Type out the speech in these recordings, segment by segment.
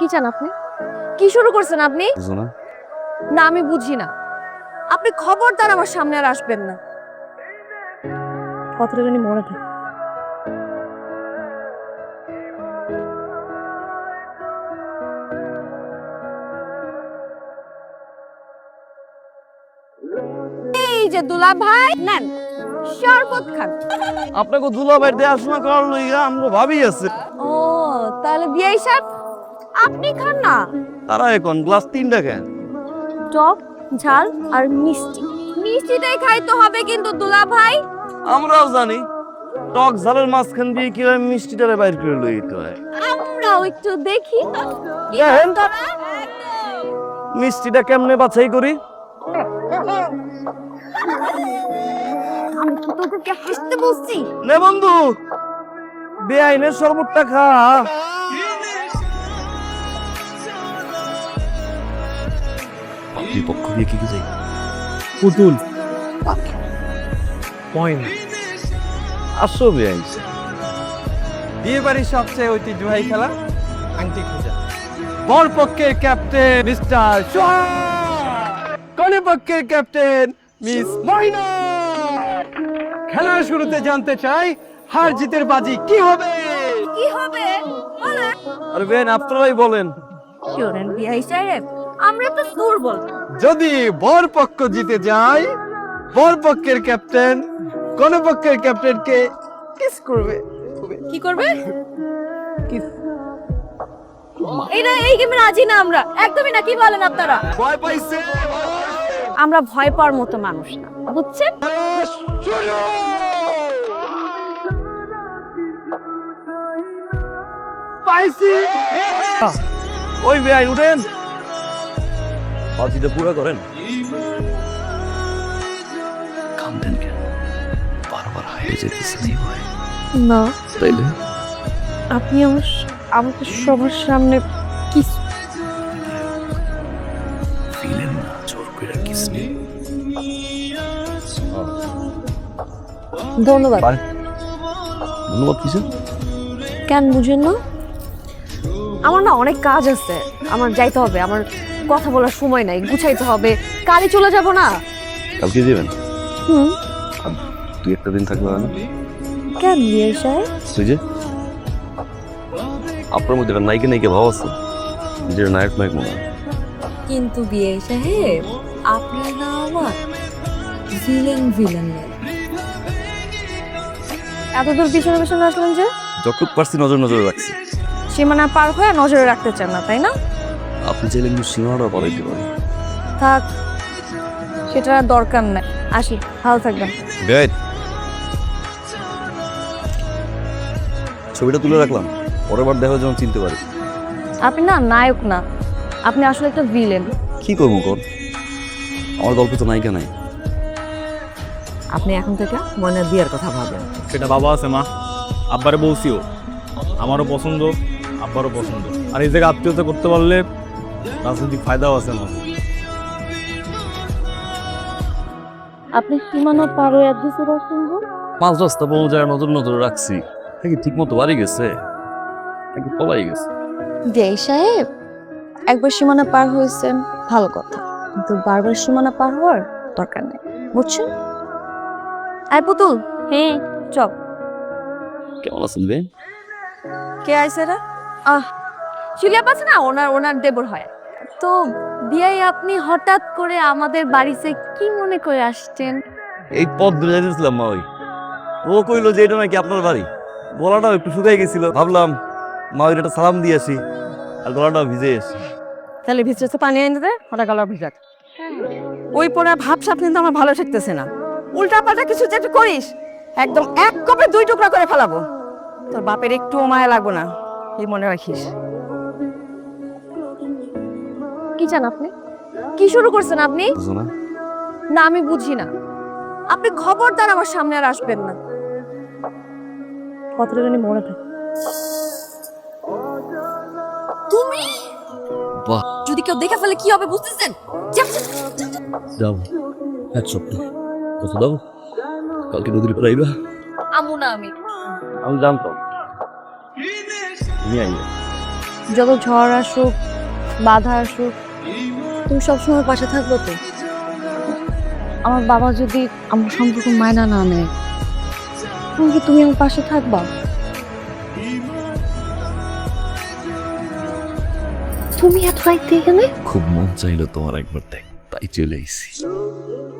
কি চান আপনি? কি শুরু করছেন আপনি? বুঝো না। না আমি বুঝি না। আপনি খবরদার আমার সামনে আর আসবেন না। কথাটা জানি মনে থাকে। এই যে দুলা ভাই নেন শরবত খান। আপনাকে দুলা ভাই দুলাভাই দেখাশোনা করার লইগা আমরা ভাবি আছে। ও তাহলে বিয়ে সাহেব আপনি খান না। তারা এখন গ্লাস তিনটা কেন টক ঝাল আর মিষ্টি। মিষ্টিটাই খাইতে হবে কিন্তু দুলা ভাই। আমরাও জানি টক ঝালের মাঝখান দিয়ে কি কীভাবে মিষ্টিটারে বাইর করে লইতে হয়। আমরাও একটু দেখি। দেখেন। মিষ্টিটা কেমনে বাছাই করি? আমি কি তোদেরকে হাসতে বলছি? নে বন্ধু বেআইনের শরবতটা খা। বিপক্ষ দিয়ে কি পুতুল। পয়েন্ট আসো বেআইন বিয়ে বাড়ির সবচেয়ে ঐতিহ্যবাহী খেলা আংটি খোঁজা। বর পক্ষের ক্যাপ্টেন মিস্টার কনে পক্ষের ক্যাপ্টেন মিস ময়না খেলার শুরুতে জানতে চাই হার জিতের বাজি কি হবে? কি হবে? আরে বেন আপনারাই বলেন। বিআই সাহেব আমরা তো দুর্বল। যদি বর পক্ষ জিতে যায় বর পক্ষের ক্যাপ্টেন কোন পক্ষের ক্যাপ্টেনকে কিস করবে। কি করবে? এটা এই গেমে রাজি না আমরা। একদমই না কি বলেন আপনারা? ভয় পাইছে আমরা ভয় পাওয়ার মতো মানুষ না বুঝছেন? পাইছি। ওই বেআইন উঠেন। পুরো করেন। কেন? বারবার নেই ভয়। না। তাইলে? আপনি আমার আমাকে সবার সামনে কি ফিলেন না জোর করে কিস নেই। ধন্যবাদ। ধন্যবাদ কিসে কেন বুঝেন না? আমার না অনেক কাজ আছে। আমার যাইতে হবে। আমার কথা বলার সময় নাই গুছাইতে হবে। কালই চলে যাব না? কালকে যাবেন? হুম। তুই একটা দিন থাকবে না? কেন বিয়ে সাহেব যে আপনার মধ্যে একটা নায়িকা নায়িকা ভাব আছে নিজের নায়ক নায়ক মনে কিন্তু বিয়ে সাহেব আপনার না আমার ভিলেন ভিলেন এত দূর পিছনে পিছনে আসলেন যে? যতটুক পারছি নজর নজরে রাখছি। সীমানা পার হয়ে নজরে রাখতে চান না তাই না? আপনি চাইলে কিন্তু সীমানাটা পালাইতে পারেন। থাক সেটা আর দরকার নাই। আসি ভালো থাকবেন। বেড ছবিটা তুলে রাখলাম পরের বার দেখা যেমন চিনতে পারি। আপনি না নায়ক না। আপনি আসলে একটা ভিলেন কি করব কর? আমার গল্পে তো নায়িকা নাই। আপনি এখন থেকে মনের বিয়ের কথা ভাবেন। সেটা বাবা আছে মা। আব্বারে বলছিও। আমারও পছন্দ আব্বারও পছন্দ। আর এই জায়গায় আত্মীয়তা করতে পারলে রাজনৈতিক ফায়দাও আছে আমার। আপনি সীমানা পার হয়ে পাঁচ রাস্তা বউ যায় নজর নজরে রাখছি নাকি ঠিক মতো বাড়ি গেছে? নাকি পলাই গেছে? জয় সাহেব একবার সীমানা পার হয়েছেন ভালো কথা। কিন্তু বারবার সীমানা পার হওয়ার দরকার নেই বুঝছেন? আয় পুতুল। হ্যাঁ চপ কেমন আছেন বে কে আইছে রে? আহ শিলিয়া পাচ্ছে না ওনার ওনার দেবর হয়। তো বিয়াই আপনি হঠাৎ করে আমাদের বাড়িতে কি মনে করে আসছেন? এই পথ ধরে যাইতেছিলাম মা ওই। ও কইলো যে এটা নাকি আপনার বাড়ি। গলাটাও একটু শুকাই গেছিল। ভাবলাম মা ওই একটা সালাম দিয়ে আসি আর গলাটাও ভিজে আসি তাহলে ভিতরে পানি এনে দে ওটা গলা ভিজাক ওই পরে ভাব সাপ কিন্তু আমার ভালো ঠেকতেছে না। উল্টা পাল্টা কিছু যে একটু করিস একদম এক কপে দুই টুকরা করে ফেলাবো। তোর বাপের একটু মায়া লাগবো না এই মনে রাখিস। কি চান আপনি? কি শুরু করছেন আপনি? বুঝো না। না আমি বুঝি না। আপনি খবরদার আমার সামনে আর আসবেন না। কথাটা জানি মনে থাকে। তুমি? বাহ। যদি কেউ দেখে ফেলে কি হবে বুঝতেছেন? যাও, এক সপ্তাহ কত দাও। কালকে নদীর আইবা। আমু না আমি। আমি জানতাম। তুমি আইবা। যত ঝড় আসুক বাধা আসুক তুমি সবসময় পাশে থাকব তো? আমার বাবা যদি আমার সম্পর্ক মায়না না নেয় তুমি কি তুমি আমার পাশে থাকবা? তুমি এত রাইতে এখানে খুব মন চাইলো তোমার একবার দেখ তাই চলে আইছি।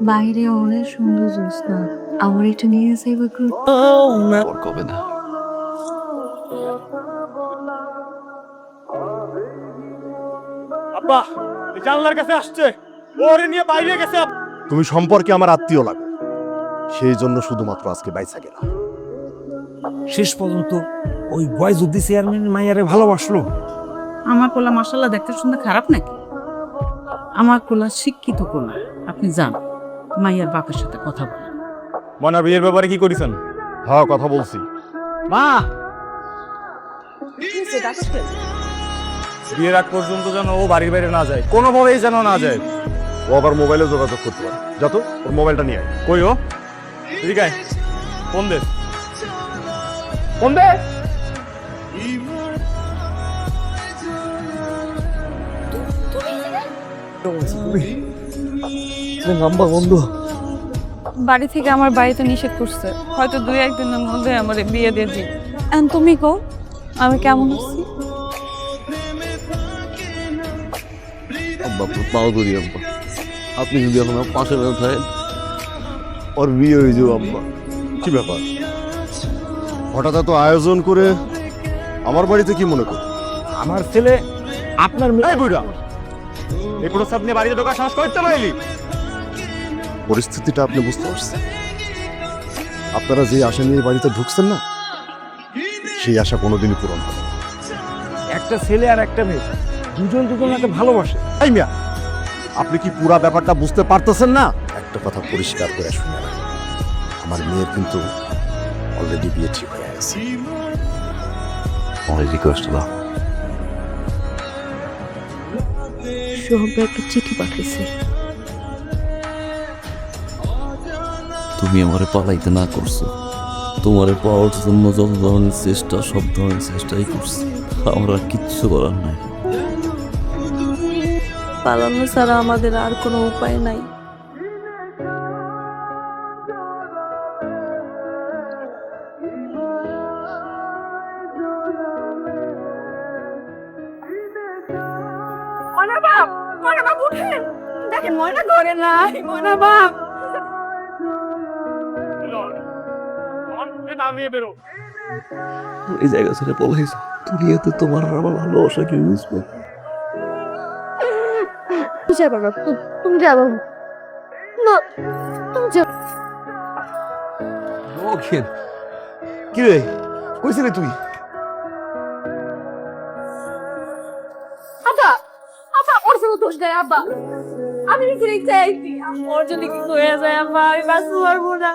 বাইরে অনেক সুন্দর জ্যোৎস্না আমার একটু নিয়ে যাইবে একটু ওর কবে না? আব্বা! জানলার কাছে আসছে। ওরে নিয়ে বাইরে গেছে তুমি সম্পর্কে আমার আত্মীয় লাগো। সেই জন্য শুধুমাত্র আজকে বাইসা গেলাম। শেষ পর্যন্ত ওই বয় যদি চেয়ারম্যান মাইয়ারে ভালোবাসলো। আমার কোলা মাসাল্লাহ দেখতে শুনতে খারাপ নাকি? আমার কোলা শিক্ষিত কোলা আপনি যান মাইয়ার বাপের সাথে কথা বলেন। মনার বিয়ের ব্যাপারে কি করেছেন? হ্যাঁ কথা বলছি। মা! বিয়ের আগ পর্যন্ত যেন ও বাড়ির বাইরে না যায় কোনোভাবেই যেন না যায়। ও আবার মোবাইলে যোগাযোগ করতে পারে। যত ওর মোবাইলটা নিয়ে আয়। কই ও? এদিকে আয়। ফোন দে। ফোন দে। নাম্বার বন্ধ। বাড়ি থেকে আমার বাড়িতে নিষেধ করছে। হয়তো দুই একদিনের মধ্যে আমার বিয়ে দিয়ে দিই তুমি কো আমি কেমন আছি? আব্বা পাও করি আব্বা। আপনি যদি এখন আমার পাশে না থাকেন ওর বিয়ে হয়ে যাব আব্বা। কি ব্যাপার? হঠাৎ এত আয়োজন করে আমার বাড়িতে কি মনে কর? আমার ছেলে আপনার মেয়ে বুড়া! এই প্রস্তাব নিয়ে বাড়িতে ঢোকার সাহস করতে পারলি পরিস্থিতিটা আপনি বুঝতে পারছেন? আপনারা যে আশা নিয়ে বাড়িতে ঢুকছেন না সেই আশা কোনোদিনই পূরণ হবে। একটা ছেলে আর একটা মেয়ে। দুজন দুজনকে ভালোবাসে। তাই মিয়া আপনি কি পুরা ব্যাপারটা বুঝতে পারতেছেন না? একটা কথা পরিষ্কার করে শুনে আমার মেয়ের কিন্তু অলরেডি বিয়ে ঠিক হয়ে গেছে। অনেক রিকোয়েস্ট দাও সোহবে একটা চিঠি পাঠিয়েছি। তুমি আমারে পালাইতে না করছ। তোমারে পাওয়ার জন্য যত ধরনের চেষ্টা সব ধরনের চেষ্টাই করছি। আমার আর কিচ্ছু করার নাই। পালানো ছাড়া আমাদের আর কোনো উপায় নাই। দেখেন ময়না ঘরে নাই ময়না বাপ এই জায়গা ছেড়ে দুনিয়াতে তোমার আর আমার ভালোবাসা কি বুঝব যাবা না তু- তুমি যাব। না তুমি যাও কি রে? কইছিলি তুই? আব্বা আব্বা ওর কোনো দোষ দেয় আব্বা। আমি ইচ্ছায় ওর যদি কিছু হয়ে যায় আব্বা আমি বাঁচতে পারব না।